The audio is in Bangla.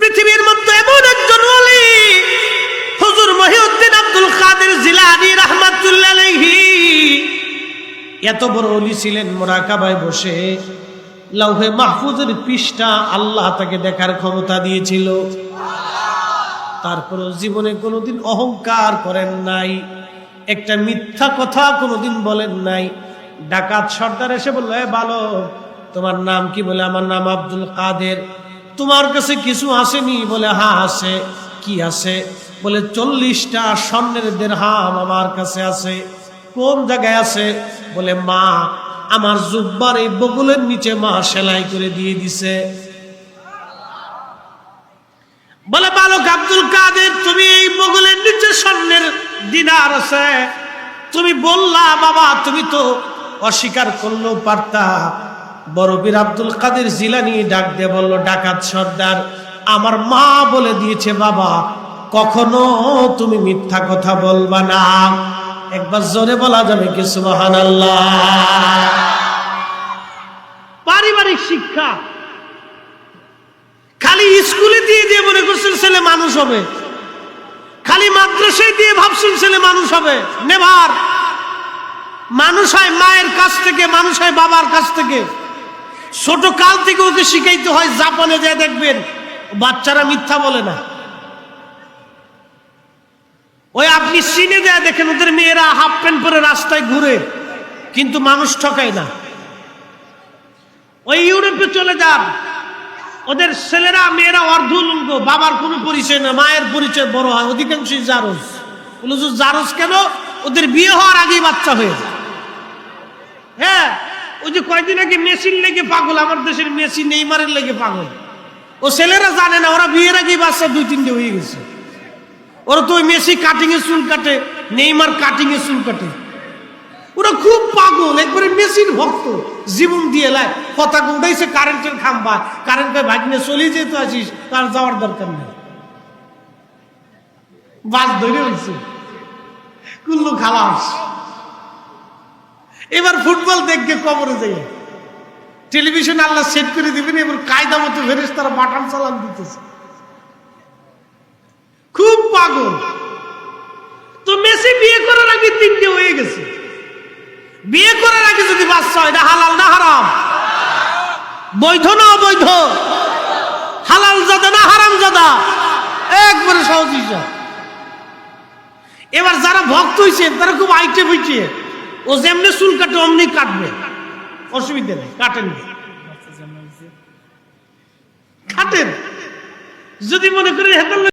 পৃথিবীর মধ্যে এমন একজন ওলি, হুজুর মহিউদ্দিন আব্দুল কাদের জিলানি রহমাতুল্লাহ এত বড় অলি ছিলেন মোরাকাবায় বসে লৌহে মাহফুজের পৃষ্ঠা আল্লাহ তাকে দেখার ক্ষমতা দিয়েছিল। তারপরও জীবনে কোনোদিন অহংকার করেন নাই, একটা মিথ্যা কথা কোনোদিন বলেন নাই। ডাকাত সর্দার এসে বলল, এ ভালো তোমার নাম কি? বলে, আমার নাম আব্দুল কাদের। তোমার কাছে কিছু আসেনি? বলে হ্যাঁ আছে। কি আছে? বলে, চল্লিশটা স্বর্ণের দেড়হাম আমার কাছে আছে। কোন জায়গায় আছে? বলে, মা, আমার জুব্বার এই বগুলের নিচে মা সেলাই করে দিয়ে দিছে। বলে, বালক আব্দুল কাদের, তুমি এই বগলের নিচে স্বর্ণের দিনার আছে। তুমি বললা, বাবা, তুমি তো অস্বীকার করলেও পারতা। বড়বীর আব্দুল কাদের জিলানি ডাক দিয়ে বলল, ডাকাত সর্দার, আমার মা বলে দিয়েছে বাবা, কখনো তুমি মিথ্যা কথা বলবা না। একবার জোরে বলা যাবে কি সুবাহান পারিবারিক শিক্ষা। খালি স্কুলে দিয়ে দিয়ে মনে করছেন ছেলে মানুষ হবে। খালি মাদ্রাসায় দিয়ে ভাবছেন ছেলে মানুষ হবে। নেভার। মানুষ হয় মায়ের কাছ থেকে, মানুষ হয় বাবার কাছ থেকে। ছোট কাল থেকে ওকে শিখাইতে হয়, জাপানে যায় দেখবেন, বাচ্চারা মিথ্যা বলে না। ওই আপনি চীনে যায় দেখেন, ওদের মেয়েরা হাফ প্যান্ট পরে রাস্তায় ঘুরে, কিন্তু মানুষ ঠকায় না। ওই ইউরোপে চলে যান। ওদের ছেলেরা, মেয়েরা অর্ধলঙ্গ, বাবার কোনো পরিচয় না, মায়ের পরিচয় বড় হয়, অধিকাংশই জারজ। যে জারজ কেন? ওদের বিয়ে হওয়ার আগেই বাচ্চা হয়ে যায়। ওই যে কয়দিন আগে মেশিন লেগে পাগল, আমার দেশের মেশিন নেইমারের লেগে পাগল। ও ছেলেরা জানে না, ওরা বিয়ের আগেই বাচ্চা দুই তিনটে হয়ে গেছে। ওরা তো ওই মেসি কাটিং এ চুল কাটে, নেইমার কাটিং এ চুল কাটে। ওরা খুব পাগল, একবারে মেশিন ভক্ত, জীবন দিয়ে লাই, পতাকা উঠাইছে কারেন্টের খাম্বা কারেন্ট ভাগিনে চলে যেতে আসিস, তার যাওয়ার দরকার নেই। বাস ধরে হয়েছে কুল্লু খালাস। এবার ফুটবল দেখবে কবরে যাই। টেলিভিশন আল্লাহ সেট করে দিবেন, এবার কায়দা মতো ফেরেস তারা বাটান চালান দিতেছে। খুব পাগল। তো মেসি বিয়ে করার আগে তিনটে হয়ে গেছে। বিয়ে করার আগে যদি বাচ্চা হয়, এটা হালাল না হারাম? বৈধ না অবৈধ? হালাল জাদা না হারাম জাদা? একবারে সহজ এবার যারা ভক্ত হয়েছে তারা খুব আইটে হয়েছে ও যেমনি চুল কাটে অমনি কাটবে। অসুবিধা নেই কাটেন কাটেন। যদি মনে করি হেতাল